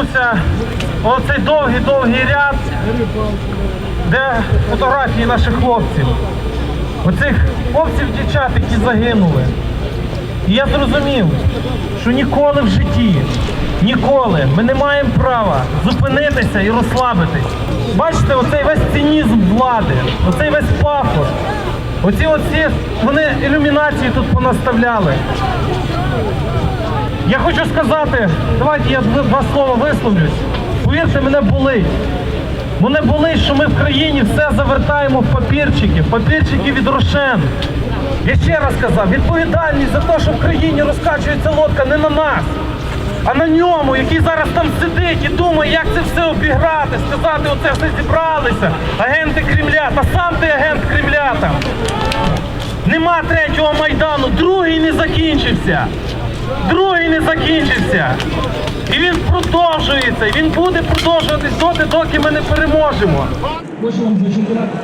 тягнувся оцей довгий-довгий ряд, де фотографії наших хлопців. Оцих хлопців дівчат, які загинули. І я зрозумів, що ніколи в житті, ніколи ми не маємо права зупинитися і розслабитись. Бачите, оцей весь цинізм влади, оцей весь пафос, оці оці вони ілюмінації тут понаставляли. Я хочу сказати, давайте я два слова висловлюсь. Повірте, мене болить. Мене болить, що ми в країні все завертаємо в папірчики, в папірчики від Рошен. Я ще раз сказав, відповідальність за те, що в країні розкачується лодка не на нас, а на ньому, який зараз там сидить і думає, як це все обіграти, сказати, оце все зібралися, агенти Кремля, та сам ти агент Кремля там. Нема третього майдану, другий не закінчився. Другий не закінчився. І він продовжується, і він буде продовжуватись доти, доки ми не переможемо. Хочу вам зачитати